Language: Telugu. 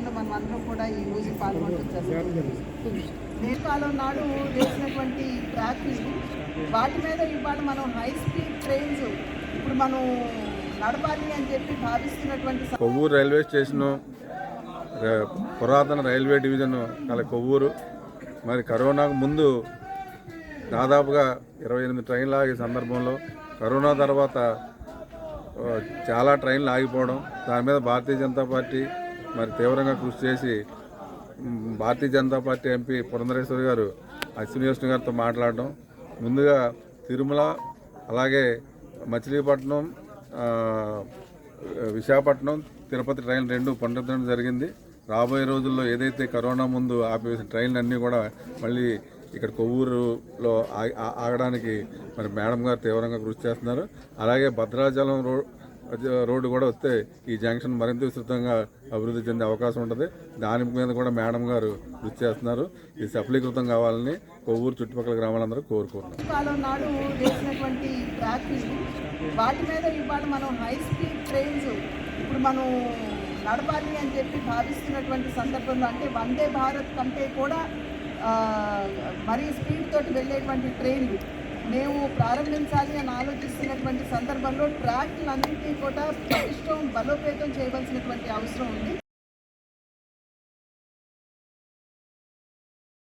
కార్యక్రమంలో మనం అందరం కూడా ఈ రోజు పాల్గొంటుంది నేపాలం నాడు వేసినటువంటి ట్రాఫిక్ వాటి మీద ఇవాళ మనం హై స్పీడ్ ట్రైన్స్ ఇప్పుడు మనం నడపాలి అని చెప్పి భావిస్తున్నటువంటి కొవ్వూరు రైల్వే స్టేషను పురాతన రైల్వే డివిజన్ అలా కొవ్వూరు. మరి కరోనాకు ముందు దాదాపుగా ఇరవై ఎనిమిది ట్రైన్లు ఆగే సందర్భంలో కరోనా తర్వాత చాలా ట్రైన్లు ఆగిపోవడం దాని మీద భారతీయ జనతా పార్టీ మరి తీవ్రంగా కృషి చేసి భారతీయ జనతా పార్టీ ఎంపీ పురంధరేశ్వరి గారు అశ్విని గారితో మాట్లాడడం ముందుగా తిరుమల అలాగే మచిలీపట్నం విశాఖపట్నం తిరుపతి ట్రైన్ రెండు పునరుద్ధరణ జరిగింది. రాబోయే రోజుల్లో ఏదైతే కరోనా ముందు ఆపేసిన ట్రైన్లు అన్నీ కూడా మళ్ళీ ఇక్కడ కొవ్వూరులో ఆ- ఆగడానికి మరి మేడం గారు తీవ్రంగా కృషి చేస్తున్నారు. అలాగే భద్రాచలం రో రోడ్డు కూడా వస్తే ఈ జంక్షన్ మరింత విస్తృతంగా అభివృద్ధి చెందే అవకాశం ఉంటుంది. దాని మీద కూడా మేడం గారు కృషి చేస్తున్నారు. ఇది సఫలీకృతం కావాలని కొవ్వూరు చుట్టుపక్కల గ్రామాలందరూ కోరుకుంటున్నారు. నాడు వాటి మీద ఇవాళ మనం హై స్పీడ్ ట్రైన్స్ ఇప్పుడు మనం నడపాలి అని చెప్పి భావిస్తున్నటువంటి సందర్భంలో అంటే వందే భారత్ కంటే కూడా మరీ స్పీడ్ తోటి వెళ్ళేటువంటి ట్రైన్లు మేము ప్రారంభించాలి అని ఆలోచిస్తున్నటువంటి సందర్భంలో ట్రాక్లన్నింటినీ కూడా పటిష్టం బలోపేతం చేయవలసినటువంటి అవసరం ఉంది.